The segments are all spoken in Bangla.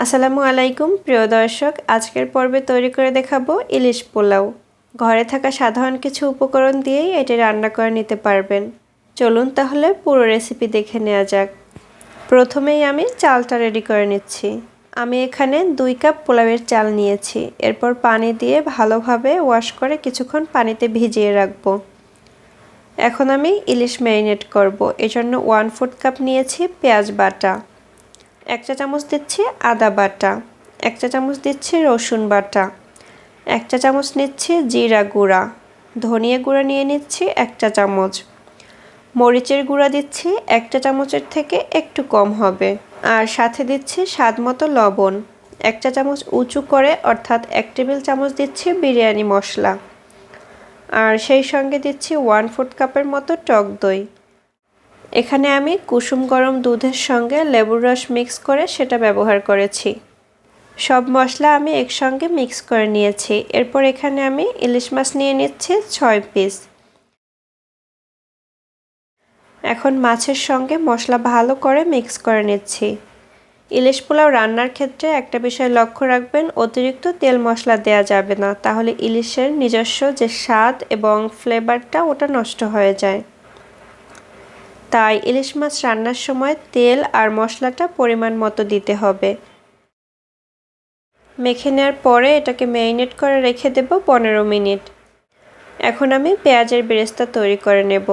আসসালামু আলাইকুম, প্রিয় দর্শক। আজকের পর্বে তৈরি করে দেখাবো ইলিশ পোলাও। ঘরে থাকা সাধারণ কিছু উপকরণ দিয়েই এটি রান্না করে নিতে পারবেন। চলুন তাহলে পুরো রেসিপি দেখে নেওয়া যাক। প্রথমেই আমি চালটা রেডি করে নিচ্ছি। আমি এখানে দুই কাপ পোলাওয়ের চাল নিয়েছি। এরপর পানি দিয়ে ভালোভাবে ওয়াশ করে কিছুক্ষণ পানিতে ভিজিয়ে রাখব। এখন আমি ইলিশ ম্যারিনেট করব। এজন্য ওয়ান ফোর্থ কাপ নিয়েছি পেঁয়াজ বাটা। এক চা চামচ দিচ্ছি আদা বাটা, এক চা চামচ দিচ্ছি রসুন বাটা, এক চা চামচ নিচ্ছি জিরা গুঁড়া, ধনিয়া গুঁড়া নিয়ে নিচ্ছি এক চা চামচ, মরিচের গুঁড়া দিচ্ছি এক চা চামচের থেকে একটু কম হবে, আর সাথে দিচ্ছি স্বাদ মতো লবণ, এক চা চামচ উঁচু করে অর্থাৎ এক টেবিল চামচ দিচ্ছি বিরিয়ানি মশলা, আর সেই সঙ্গে দিচ্ছি ওয়ান ফোর্থ কাপের মতো টক দই। এখানে আমি কুসুম গরম দুধের সঙ্গে লেবুর রস মিক্স করে সেটা ব্যবহার করেছি। সব মশলা আমি একসঙ্গে মিক্স করে নিয়েছি। এরপর এখানে আমি ইলিশ মাছ নিয়ে নিচ্ছি ছয় পিস। এখন মাছের সঙ্গে মশলা ভালো করে মিক্স করে নিচ্ছি। ইলিশ পোলাও রান্নার ক্ষেত্রে একটা বিষয় লক্ষ্য রাখবেন, অতিরিক্ত তেল মশলা দেয়া যাবে না। তাহলে ইলিশের নিজস্ব যে স্বাদ এবং ফ্লেভারটা ওটা নষ্ট হয়ে যায়। তাই ইলিশ মাছ রান্নার সময় তেল আর মশলাটা পরিমাণ মতো দিতে হবে। মেখে নেওয়ার পরে এটাকে ম্যারিনেট করে রেখে দেব পনেরো মিনিট। এখন আমি পেঁয়াজের বেরেস্তা তৈরি করে নেব।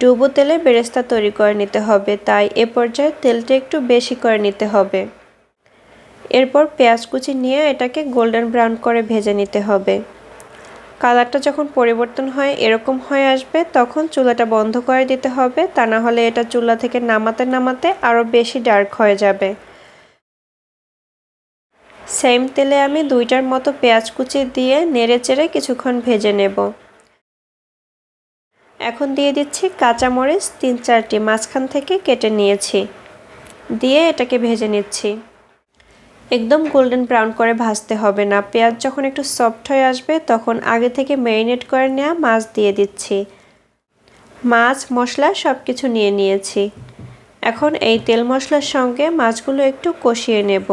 ডুবো তেলে বেরেস্তা তৈরি করে নিতে হবে, তাই এ পর্যায়ে তেলটা একটু বেশি করে নিতে হবে। এরপর পেঁয়াজ কুচি নিয়ে এটাকে গোল্ডেন ব্রাউন করে ভেজে নিতে হবে। কালারটা যখন পরিবর্তন হয়, এরকম হয়ে আসবে, তখন চুলাটা বন্ধ করে দিতে হবে। তা না হলে এটা চুলা থেকে নামাতে নামাতে আরও বেশি ডার্ক হয়ে যাবে। সেম তেলে আমি দুইটার মতো পেঁয়াজ কুচি দিয়ে নেড়ে চেড়ে কিছুক্ষণ ভেজে নেব। এখন দিয়ে দিচ্ছি কাঁচামরিচ তিন চারটি মাঝখান থেকে কেটে নিয়েছি। দিয়ে এটাকে ভেজে নিচ্ছি। একদম গোল্ডেন ব্রাউন করে ভাজতে হবে না। পেঁয়াজ যখন একটু সফট হয়ে আসবে, তখন আগে থেকে ম্যারিনেট করে নেওয়া মাছ দিয়ে দিচ্ছি। মাছ, মশলা সব কিছু নিয়ে নিয়েছি। এখন এই তেল মশলার সঙ্গে মাছগুলো একটু কষিয়ে নেব।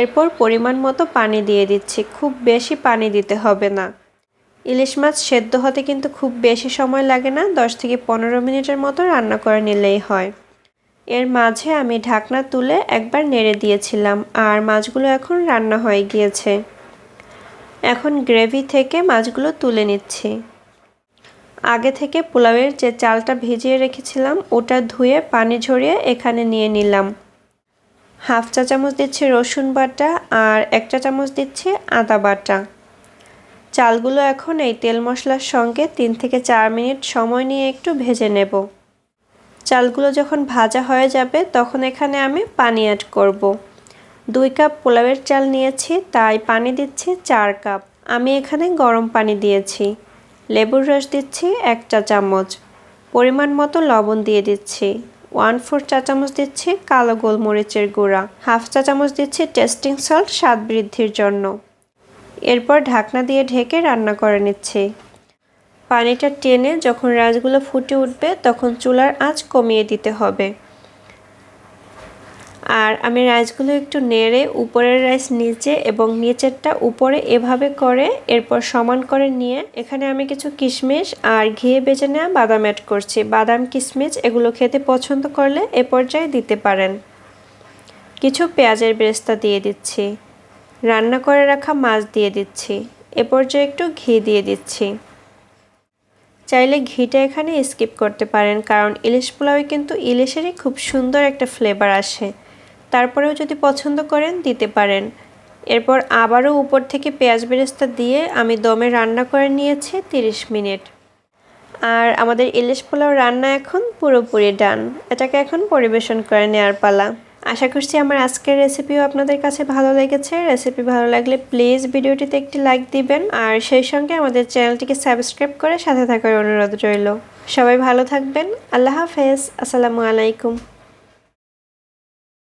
এরপর পরিমাণ মতো পানি দিয়ে দিচ্ছি। খুব বেশি পানি দিতে হবে না। ইলিশ মাছ সেদ্ধ হতে কিন্তু খুব বেশি সময় লাগে না, দশ থেকে পনেরো মিনিটের মতো রান্না করে নিলেই হয়। এর মাঝে আমি ঢাকনা তুলে একবার নেড়ে দিয়েছিলাম, আর মাছগুলো এখন রান্না হয়ে গিয়েছে। এখন গ্রেভি থেকে মাছগুলো তুলে নিচ্ছি। আগে থেকে পোলাওয়ের যে চালটা ভিজিয়ে রেখেছিলাম, ওটা ধুয়ে পানি ঝরিয়ে এখানে নিয়ে নিলাম। হাফ চা চামচ দিচ্ছি রসুন বাটা আর এক চা চামচ দিচ্ছি আদা বাটা। চালগুলো এখন এই তেল মশলার সঙ্গে তিন থেকে চার মিনিট সময় নিয়ে একটু ভেজে নেব। চালগুলো যখন ভাজা হয়ে যাবে, তখন এখানে আমি পানি অ্যাড করব। দুই কাপ পোলাওয়ের চাল নিয়েছি, তাই পানি দিচ্ছি চার কাপ। আমি এখানে গরম পানি দিয়েছি। লেবুর রস দিচ্ছি এক চা চামচ। পরিমাণ মতো লবণ দিয়ে দিচ্ছি। ওয়ান ফোর চা চামচ দিচ্ছি কালো গোলমরিচের গুঁড়া। হাফ চা চামচ দিচ্ছি টেস্টিং সল্ট স্বাদ বৃদ্ধির জন্য। এরপর ঢাকনা দিয়ে ঢেকে রান্না করে নিচ্ছি। পানিটা টেনে যখন রাইসগুলো ফুটে উঠবে তখন চুলার আঁচ কমিয়ে দিতে হবে। আর আমি রাইসগুলো একটু নেড়ে উপরের রাইস নিচে এবং নিচেরটা উপরে এভাবে করে এরপর সমান করে নিয়ে এখানে আমি কিছু কিশমিশ আর ঘিয়ে বেজে নেওয়া বাদাম অ্যাড করছি। বাদাম, কিশমিশ এগুলো খেতে পছন্দ করলে এ পর্যায়ে দিতে পারেন। কিছু পেঁয়াজের বেরেস্তা দিয়ে দিচ্ছি। রান্না করে রাখা মাছ দিয়ে দিচ্ছি। এ পর্যায়ে একটু ঘি দিয়ে দিচ্ছি। চাইলে ঘিটা এখানে স্কিপ করতে পারেন, কারণ ইলিশ পোলাওয়ে কিন্তু ইলিশেরই খুব সুন্দর একটা ফ্লেভার আসে। তারপরেও যদি পছন্দ করেন, দিতে পারেন। এরপর আবারও উপর থেকে পেঁয়াজ বেরেস্তা দিয়ে আমি দমে রান্না করে নিয়েছি 30 মিনিট। আর আমাদের ইলিশ পোলাও রান্না এখন পুরোপুরি ডান। এটাকে এখন পরিবেশন করে নেওয়ার পালা। আশা করছি আমার আজকের রেসিপিও আপনাদের কাছে ভালো লেগেছে। রেসিপি ভালো লাগলে প্লিজ ভিডিওটিতে একটি লাইক দিবেন। আর সেই সঙ্গে আমাদের চ্যানেলটিকে সাবস্ক্রাইব করে সাথে থাকার অনুরোধ রইল। সবাই ভালো থাকবেন। আল্লাহ হাফেজ। আসসালামু আলাইকুম।